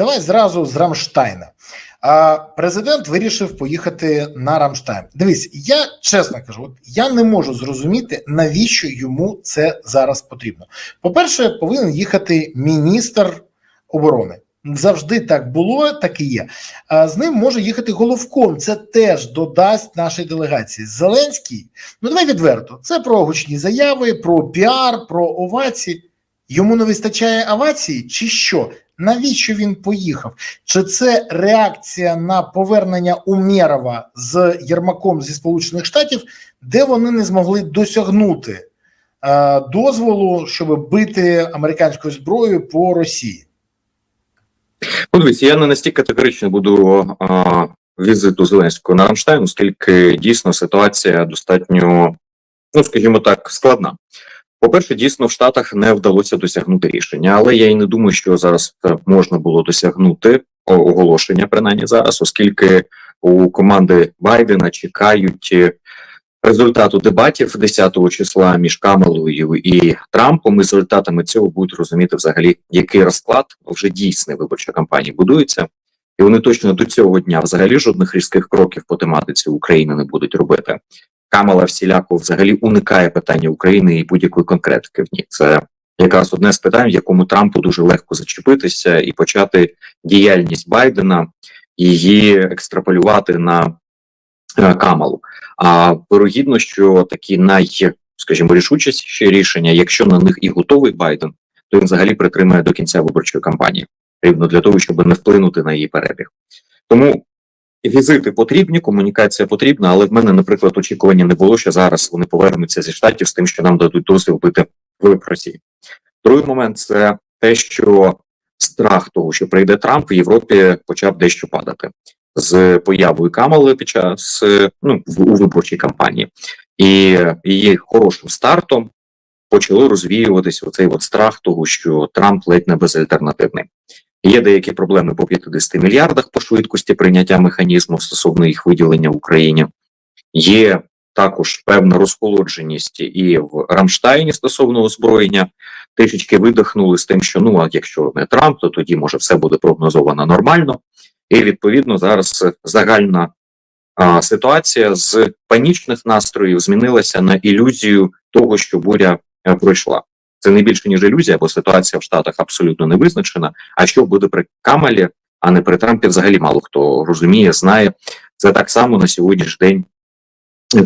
давай зразу з Рамштайна. А президент вирішив поїхати на Рамштайн. Дивись, я чесно кажу, от я не можу зрозуміти, навіщо йому це зараз потрібно. По-перше, повинен їхати міністр оборони. Завжди так було, так і є. А з ним може їхати головком. Це теж додасть нашій делегації. Зеленський, ну давай відверто. Це про гучні заяви, про піар, про овації. Йому не вистачає овації, чи що? Навіщо він поїхав? Чи це реакція на повернення Умєрова з Єрмаком зі Сполучених Штатів, де вони не змогли досягнути е, дозволу, щоб бити американською зброєю по Росії? Ну, дивіться, я не настільки категорично буду а, візиту Зеленського на Рамштайн, оскільки дійсно ситуація достатньо, ну скажімо так, складна. По-перше, дійсно в Штатах не вдалося досягнути рішення, але я і не думаю, що зараз можна було досягнути оголошення, принаймні зараз, оскільки у команди Байдена чекають результату дебатів 10 числа між Камалою і Трампом. І з результатами цього будуть розуміти взагалі, який розклад вже дійсний виборча кампанії будується, і вони точно до цього дня взагалі жодних різких кроків по тематиці України не будуть робити. Камала всіляко взагалі уникає питання України і будь-якої конкретики в ній. Це якраз одне з питань, в якому Трампу дуже легко зачепитися і почати діяльність Байдена її екстраполювати на е, Камалу. А вирогідно, що такі най, скажімо, рішучіші рішення, якщо на них і готовий Байден, то він взагалі притримає до кінця виборчої кампанії, рівно для того, щоб не вплинути на її перебіг. Тому візити потрібні, комунікація потрібна, але в мене, наприклад, очікування не було, що зараз вони повернуться зі штатів з тим, що нам дадуть дозвіл бити в Росії. Другий момент це те, що страх того, що прийде Трамп в Європі, почав дещо падати з появою Камали під час ну у виборчій кампанії, і її хорошим стартом почало розвіюватися оцей от страх того, що Трамп ледь не безальтернативний. Є деякі проблеми по 50 мільярдах по швидкості прийняття механізму стосовно їх виділення в Україні. Є також певна розхолодженість і в Рамштайні стосовно озброєння. Трішечки видихнули з тим, що ну а якщо не Трамп, то тоді може все буде прогнозовано нормально. І відповідно зараз загальна а, ситуація з панічних настроїв змінилася на ілюзію того, що буря а, пройшла. Це не більше ніж ілюзія, бо ситуація в Штатах абсолютно не визначена. А що буде при Камалі, а не при Трампі, взагалі мало хто розуміє, знає. Це так само на сьогоднішній день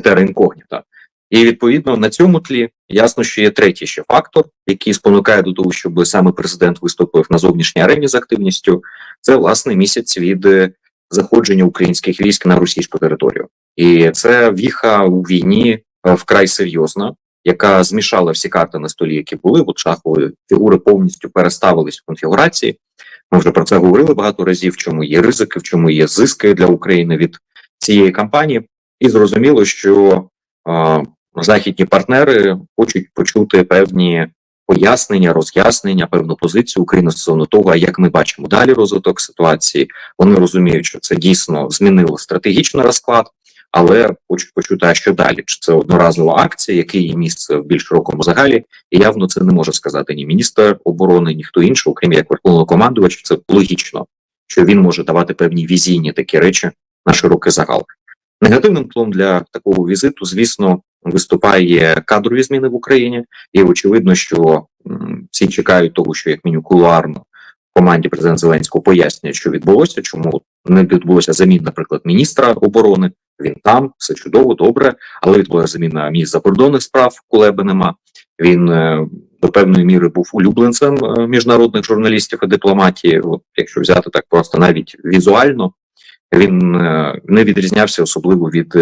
тера інкогніта. І відповідно на цьому тлі ясно, що є третій ще фактор, який спонукає до того, щоб саме президент виступив на зовнішній арені з активністю. Це власне місяць від заходження українських військ на російську територію, і це віха у війні вкрай серйозна, яка змішала всі карти на столі, які були. От шахові фігури повністю переставились в конфігурації. Ми вже про це говорили багато разів. В чому є ризики, в чому є зиски для України від цієї кампанії, і зрозуміло, що західні партнери хочуть почути певні пояснення, роз'яснення, певну позицію України стосовно того, як ми бачимо далі розвиток ситуації. Вони розуміють, що це дійсно змінило стратегічний розклад, але хочуть почути, а що далі? Чи це одноразова акція, яке її місце в більш широкому загалі? І явно це не може сказати ні міністр оборони, ніхто інший, окрім як верховного Це логічно, що він може давати певні візійні такі речі на широкий загал. Негативним тлом для такого візиту, звісно, виступає кадрові зміни в Україні, і очевидно, що всі чекають того, що як мінімум кулуарно команді президента Зеленського пояснює, що відбулося, чому не відбулося замін, наприклад, міністра оборони. Він там все чудово, добре, але відбулася заміна міністра закордонних справ, Кулеби нема. Він е, до певної міри був улюбленцем е, міжнародних журналістів і дипломатії. Якщо взяти так просто навіть візуально, він е, не відрізнявся особливо від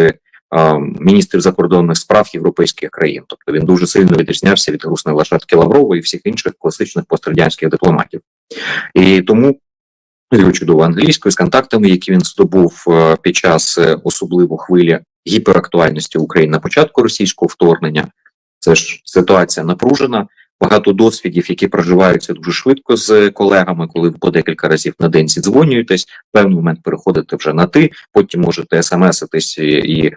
міністрів закордонних справ європейських країн. Тобто він дуже сильно відрізнявся від Русної Лашатки Лаврова і всіх інших класичних пострадянських дипломатів. І тому чудово англійською з контактами, які він здобув е, під час е, особливо хвилі гіперактуальності України на початку російського вторгнення. Це ж ситуація напружена багато досвідів, які проживаються дуже швидко з колегами, коли ви по декілька разів на день зідзвонюєтесь, в певний момент переходите вже на ти, потім можете смс-итись і, і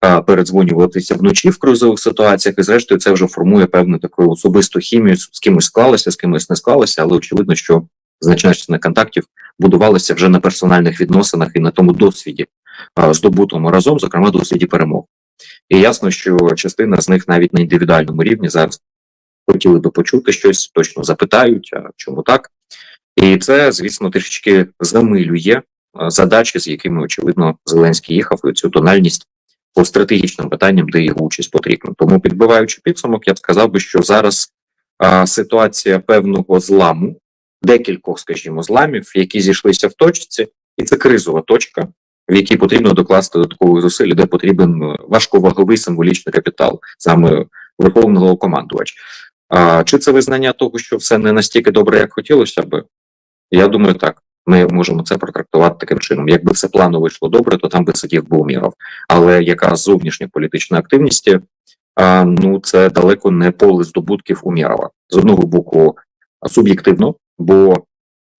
а, передзвонюватися вночі в кризових ситуаціях. І зрештою, це вже формує певну таку особисту хімію з кимось склалося, з кимось не склалося, але очевидно, що значна контактів будувалася вже на персональних відносинах і на тому досвіді, здобутому разом, зокрема досвіді перемог. І ясно, що частина з них навіть на індивідуальному рівні зараз хотіли би почути щось, точно запитають, а чому так. І це, звісно, трішечки замилює задачі, з якими очевидно Зеленський їхав, і цю тональність по стратегічним питанням, де його участь потрібна. Тому, підбиваючи підсумок, я б сказав би, що зараз а, ситуація певного зламу, декількох, скажімо, зламів, які зійшлися в точці, і це кризова точка, в якій потрібно докласти додаткових зусиль, де потрібен е, важковаговий символічний капітал, саме верховного Головнокомандувач. А, чи це визнання того, що все не настільки добре, як хотілося би? Я думаю, так. Ми можемо це протрактувати таким чином. Якби все планово йшло добре, то там би сидів би Уміров. Але якраз зовнішня політична активність, а, ну це далеко не поле здобутків Умірова. З одного боку, суб'єктивно, бо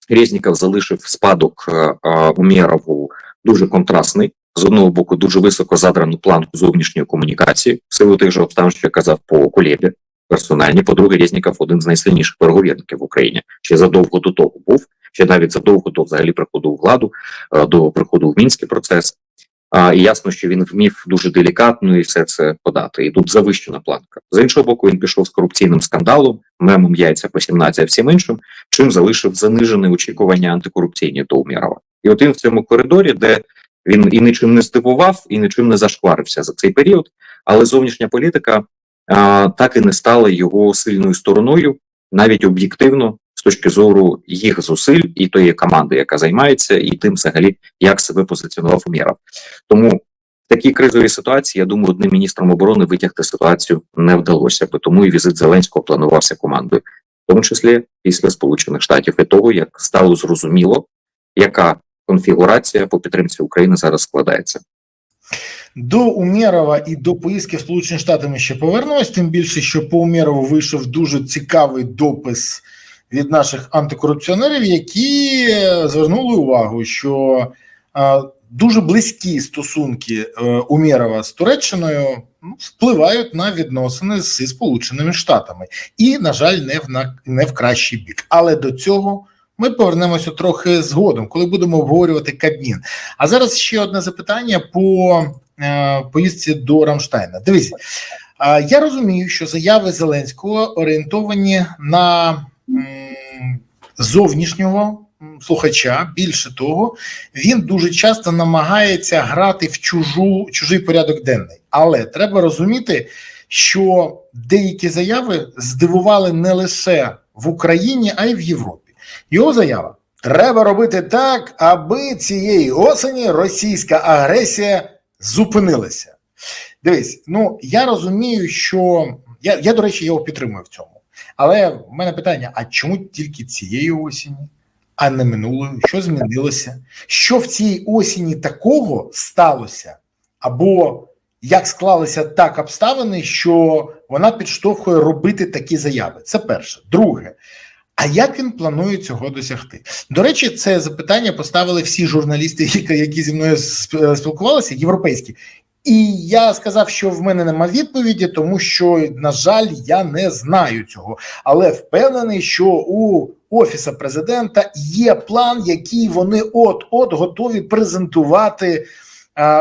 Резніков залишив спадок а, а, Умєрову дуже контрастний. З одного боку, дуже високо задрану планку зовнішньої комунікації, в силу тих же обставин, що я казав по Кулєбі, персональні. По-друге, Резніков один з найсильніших переговірників в Україні. Ще задовго до того був, ще навіть задовго до взагалі приходу у владу, е, до приходу в мінський процес. А, і ясно, що він вмів дуже делікатно і все це подати. І тут завищена планка. З іншого боку, він пішов з корупційним скандалом, мемом яйця по 17, а всім іншим, чим залишив занижене очікування антикорупційні до Умірова. І от він в цьому коридорі, де він і нічим не здивував, і нічим не зашкварився за цей період, але зовнішня політика а, так і не стала його сильною стороною, навіть об'єктивно, з точки зору їх зусиль і тої команди, яка займається, і тим, взагалі, як себе позиціонував Умєров. Тому в такій кризовій ситуації, я думаю, одним міністром оборони витягти ситуацію не вдалося би. Тому і візит Зеленського планувався командою, в тому числі після Сполучених Штатів, і того, як стало зрозуміло, яка конфігурація по підтримці України зараз складається. До Умєрова і до поїздки в Сполучені Штати ми ще повернемось. Тим більше, що по Умєрову вийшов дуже цікавий допис від наших антикорупціонерів, які е, звернули увагу, що е, дуже близькі стосунки е, Умєрова з Туреччиною ну, впливають на відносини зі Сполученими Штатами, і, на жаль, не в на не в кращий бік. Але до цього. Ми повернемося трохи згодом, коли будемо обговорювати Кабмін. А зараз ще одне запитання по поїздці до Рамштайна. Дивіться, я розумію, що заяви Зеленського орієнтовані на зовнішнього слухача. Більше того, він дуже часто намагається грати в чужу чужий порядок денний. Але треба розуміти, що деякі заяви здивували не лише в Україні, а й в Європі. Його заява: треба робити так, аби цієї осені російська агресія зупинилася. Дивись, ну я розумію, що я, я до речі, його підтримую в цьому. Але в мене питання: а чому тільки цієї осені, а не минулої? Що змінилося? Що в цій осені такого сталося? Або як склалися так обставини, що вона підштовхує робити такі заяви? Це перше. Друге. А як він планує цього досягти? До речі, це запитання поставили всі журналісти, які, зі мною спілкувалися, європейські. І я сказав, що в мене нема відповіді, тому що, на жаль, я не знаю цього. Але впевнений, що у офіса президента є план, який вони от-от готові презентувати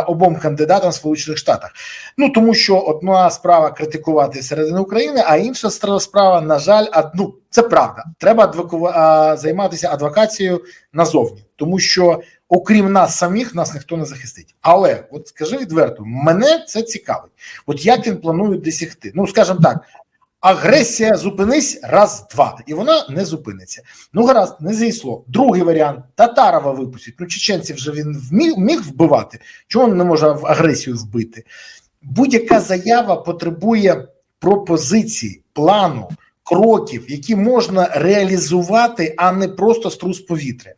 обом кандидатам в Сполучених Штатах. Ну тому що одна справа критикувати середини України, а інша справа, на жаль, ну це правда. Треба адвоку... займатися адвокацією назовні, тому що окрім нас самих нас ніхто не захистить. Але от скажи відверто, мене це цікавить. От як він планує досягти? Ну скажімо так. Агресія зупинись раз, два, і вона не зупиниться. Ну гаразд, не зійшло. Другий варіант Татарова випустять. Ну, чеченців вже він вміг, вміг вбивати. Чого він не може агресію вбити? Будь-яка заява потребує пропозиції, плану, кроків, які можна реалізувати, а не просто струс повітря.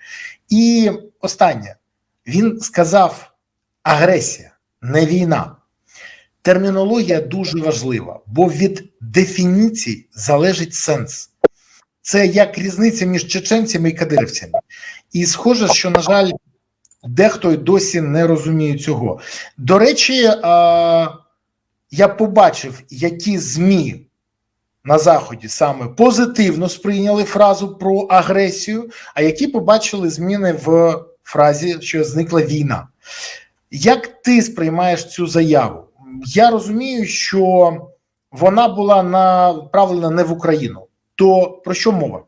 І останнє він сказав: агресія, не війна. Термінологія дуже важлива, бо від дефініцій залежить сенс. Це як різниця між чеченцями і кадирівцями. І схоже, що, на жаль, дехто й досі не розуміє цього. До речі, я побачив, які ЗМІ на заході саме позитивно сприйняли фразу про агресію, а які побачили зміни в фразі, що зникла війна. Як ти сприймаєш цю заяву? Я розумію, що вона була направлена не в Україну. То про що мова?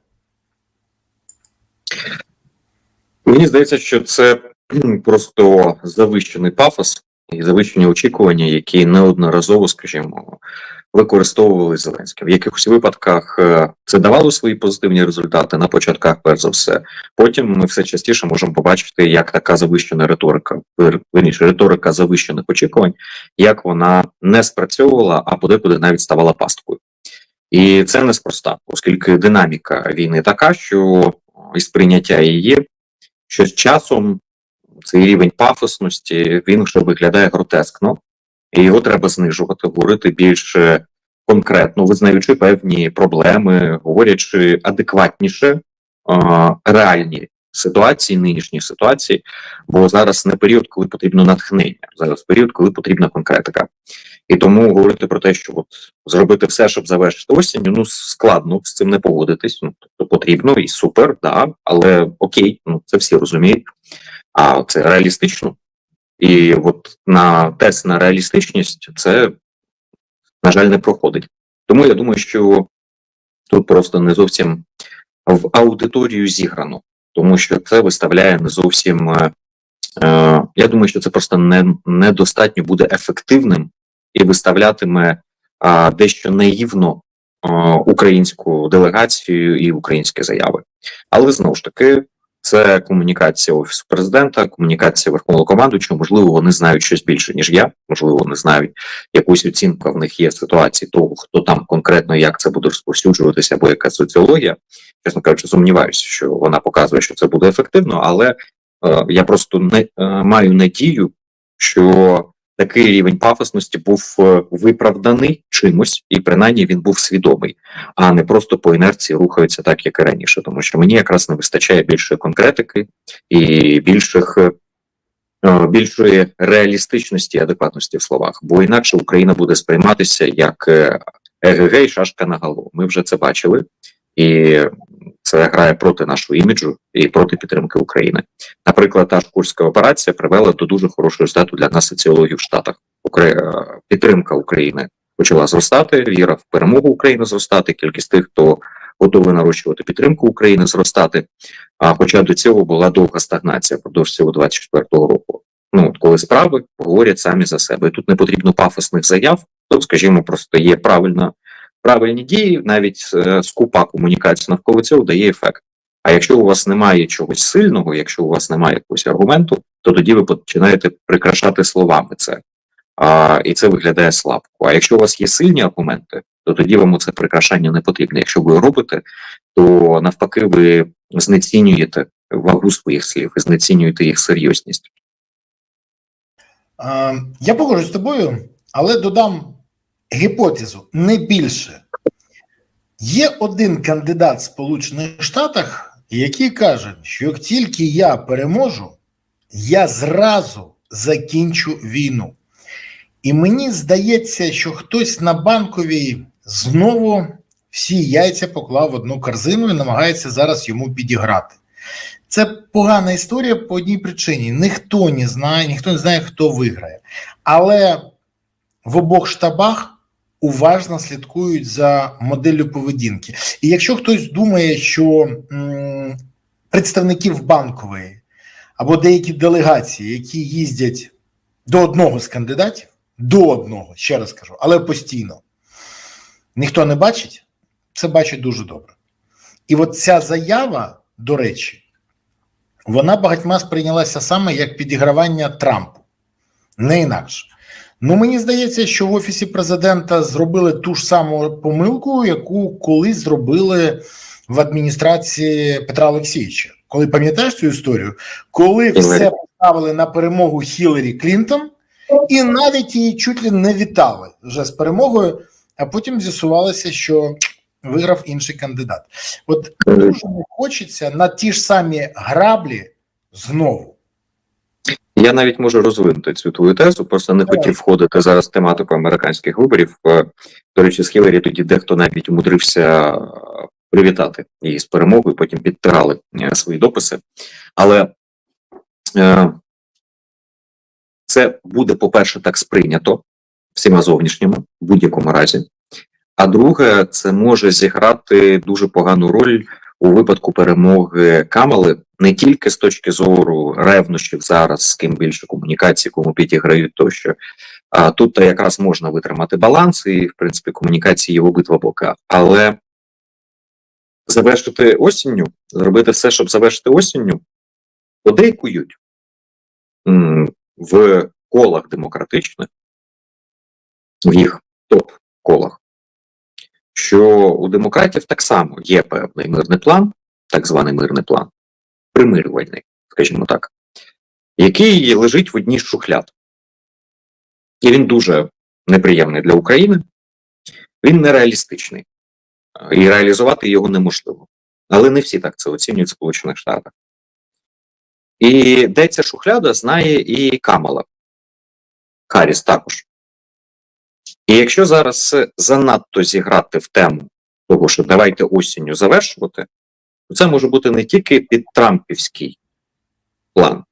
Мені здається, що це просто завищений пафос і завищені очікування, які неодноразово, скажімо, використовували Зеленський. В якихось випадках е, це давало свої позитивні результати на початках, перш за все. Потім ми все частіше можемо побачити, як така завищена риторика, верніше, риторика завищених очікувань, як вона не спрацьовувала, а подекуди навіть ставала пасткою. І це неспроста, оскільки динаміка війни така, що і сприйняття її що з часом цей рівень пафосності він вже виглядає гротескно, і його треба знижувати, говорити більш конкретно, визнаючи певні проблеми, говорячи адекватніше реальні ситуації, нинішні ситуації, бо зараз не період, коли потрібно натхнення, зараз період, коли потрібна конкретика. І тому говорити про те, що от зробити все, щоб завершити осінь, ну складно з цим не погодитись. Ну тобто потрібно і супер, да, але окей, ну це всі розуміють. А це реалістично. І от на тест на реалістичність це, на жаль, не проходить. Тому я думаю, що тут просто не зовсім в аудиторію зіграно, тому що це виставляє не зовсім. е, е, Я думаю, що це просто не, недостатньо буде ефективним і виставлятиме дещо наївно а, українську делегацію і українські заяви. Але знову ж таки, це комунікація офісу президента, комунікація верховного командуючого. Можливо, вони знають щось більше ніж я. Можливо, вони знають якусь оцінку в них є ситуації того, хто там конкретно як це буде розповсюджуватися, або яка соціологія. Чесно кажучи, сумніваюся, що вона показує, що це буде ефективно, але е, я просто не е, маю надію, що такий рівень пафосності був е, виправданий чимось, і принаймні він був свідомий, а не просто по інерції рухаються так, як і раніше. Тому що мені якраз не вистачає більшої конкретики і більших. е, е, Більшої реалістичності і адекватності в словах, бо інакше Україна буде сприйматися як ЕГГ і шашка на голову. Ми вже це бачили, і це грає проти нашого іміджу і проти підтримки України. Наприклад, та ж курська операція привела до дуже хорошого результату для нас соціологів в Штатах. Укра- е, Підтримка України почала зростати, віра в перемогу України зростати, кількість тих, хто готовий нарощувати підтримку України, зростати. А хоча до цього була довга стагнація впродовж цього 24-го року. Ну от коли справи говорять самі за себе. І тут не потрібно пафосних заяв. Тут, скажімо, просто є правильна правильні дії, навіть е, скупа комунікація навколо цього дає ефект. А якщо у вас немає чогось сильного, якщо у вас немає якогось аргументу, то тоді ви починаєте прикрашати словами це. А, і це виглядає слабко. А якщо у вас є сильні аргументи, то тоді вам це прикрашання не потрібне. Якщо ви робите, то навпаки, ви знецінюєте вагу своїх слів і знецінюєте їх серйозність. Е, Я погоджуюсь з тобою, але додам гіпотезу не більше. Є один кандидат в Сполучених Штатах, який каже, що як тільки я переможу, я зразу закінчу війну. І мені здається, що хтось на банковій знову всі яйця поклав в одну корзину і намагається зараз йому підіграти. Це погана історія по одній причині. Ніхто не знає, ніхто не знає, хто виграє. Але в обох штабах уважно слідкують за моделлю поведінки. І якщо хтось думає, що представників банкової або деякі делегації, які їздять до одного з кандидатів, до одного, ще раз кажу, але постійно, ніхто не бачить, це бачить дуже добре. І от ця заява, до речі, вона багатьма сприйнялася саме як підігравання Трампу, не інакше. Ну, мені здається, що в офісі президента зробили ту ж саму помилку, яку колись зробили в адміністрації Петра Олексійовича. Коли пам'ятаєш цю історію, коли все поставили на перемогу Хіларі Клінтон, і навіть її чуть ли не вітали вже з перемогою, а потім з'ясувалося, що виграв інший кандидат. От дуже не хочеться на ті ж самі граблі знову. Я навіть можу розвинути цю твою тезу, просто не хотів входити зараз в тематику американських виборів. Е, До речі, з Хіларі тоді дехто навіть умудрився е, привітати її з перемогою, потім підтирали е, свої дописи. Але це буде, по-перше, так сприйнято всіма зовнішніми в будь-якому разі. А друге, це може зіграти дуже погану роль у випадку перемоги Камали не тільки з точки зору ревнощів зараз, з ким більше комунікації, кому підіграють тощо. А тут то якраз можна витримати баланс, і в принципі комунікації є в обидва боки. Але завершити осінню, зробити все, щоб завершити осінню, подейкують в колах демократичних, в їх топ-колах, що у демократів так само є певний мирний план, так званий мирний план, примирювальний, скажімо так, який лежить в одній з шухляд. І він дуже неприємний для України, він нереалістичний. І реалізувати його неможливо. Але не всі так це оцінюють в Сполучених Штатах. І де ця шухляда знає і Камала. Харріс також. І якщо зараз занадто зіграти в тему того, що давайте осінню завершувати, то це може бути не тільки під Трампівський план,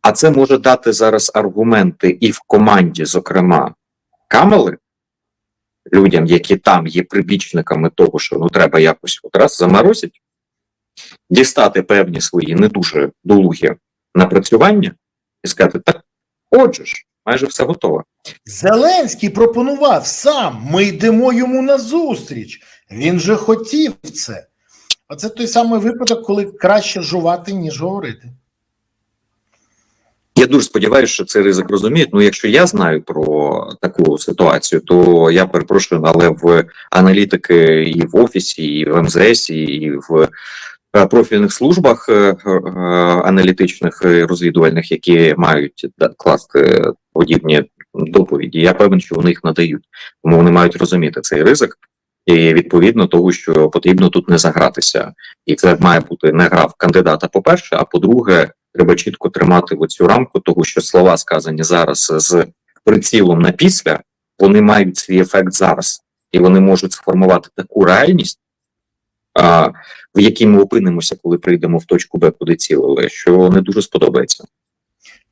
а це може дати зараз аргументи і в команді, зокрема, Камали, людям, які там є прибічниками того, що ну треба якось раз заморозити, дістати певні свої не дуже долугі напрацювання і сказати: так, отже ж, майже все готово. Зеленський пропонував сам. Ми йдемо йому на зустріч. Він же хотів це. Оце той самий випадок, коли краще жувати, ніж говорити. Я дуже сподіваюся, що цей ризик розуміють. Ну, якщо я знаю про таку ситуацію, то я перепрошую, але в аналітики і в офісі, і в МЗС, і в профільних службах е, е, аналітичних і розвідувальних, які мають класти подібні доповіді, я певен, що вони їх надають, тому вони мають розуміти цей ризик. І відповідно того, що потрібно тут не загратися, і це має бути не гра в кандидата. По перше, а по-друге, треба чітко тримати в оцю рамку, того що слова сказані зараз з прицілом на після, вони мають свій ефект зараз, і вони можуть сформувати таку реальність, а, в якій ми опинимося, коли прийдемо в точку Б, куди цілили, що не дуже сподобається.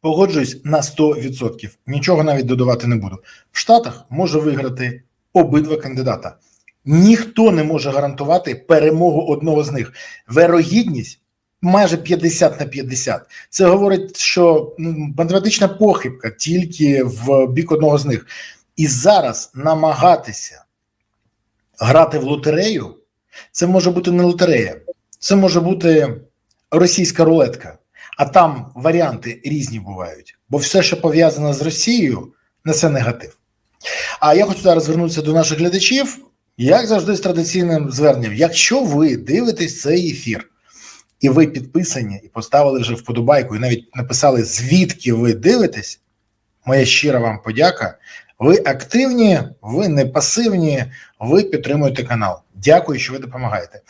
Погоджуюсь на 100%. Нічого навіть додавати не буду. В Штатах може виграти обидва кандидата. Ніхто не може гарантувати перемогу одного з них. Вирогідність майже 50 на 50. Це говорить, що математична похибка тільки в бік одного з них. І зараз намагатися грати в лотерею, це може бути не лотерея, це може бути російська рулетка. А там варіанти різні бувають, бо все, що пов'язане з Росією, несе негатив. А я хочу зараз звернутися до наших глядачів, як завжди, з традиційним зверненням. Якщо ви дивитесь цей ефір, і ви підписані, і поставили вже вподобайку, і навіть написали, звідки ви дивитесь, моя щира вам подяка. Ви активні, ви не пасивні, ви підтримуєте канал. Дякую, що ви допомагаєте.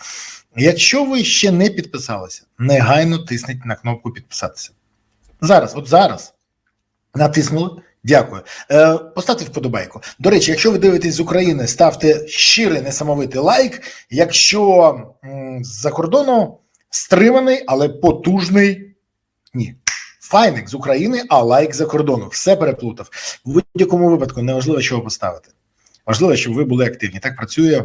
Якщо ви ще не підписалися, негайно тисніть на кнопку підписатися. Зараз, от зараз натиснули. Дякую. Е, Поставте вподобайку. До речі, якщо ви дивитесь з України, ставте щирий несамовитий лайк. Якщо з-за кордону стриманий, але потужний. Ні. Файник з України, а лайк за кордону. Все переплутав. В будь-якому випадку неважливо, ви поставити. Важливо, щоб ви були активні. Так працює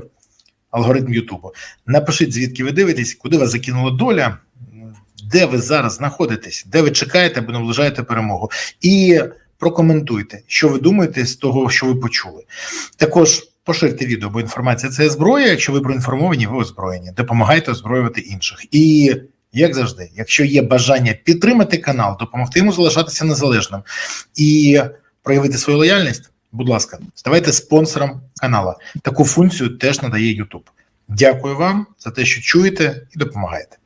алгоритм Ютубу. Напишіть, звідки ви дивитесь, куди вас закинула доля, де ви зараз знаходитесь, де ви чекаєте або наближаєте перемогу. І прокоментуйте, що ви думаєте з того, що ви почули. Також поширте відео, бо інформація це зброя. Якщо ви проінформовані, ви озброєні. Допомагайте озброювати інших. І як завжди, якщо є бажання підтримати канал, допомогти йому залишатися незалежним і проявити свою лояльність, будь ласка, ставайте спонсором канала. Таку функцію теж надає YouTube. Дякую вам за те, що чуєте і допомагаєте.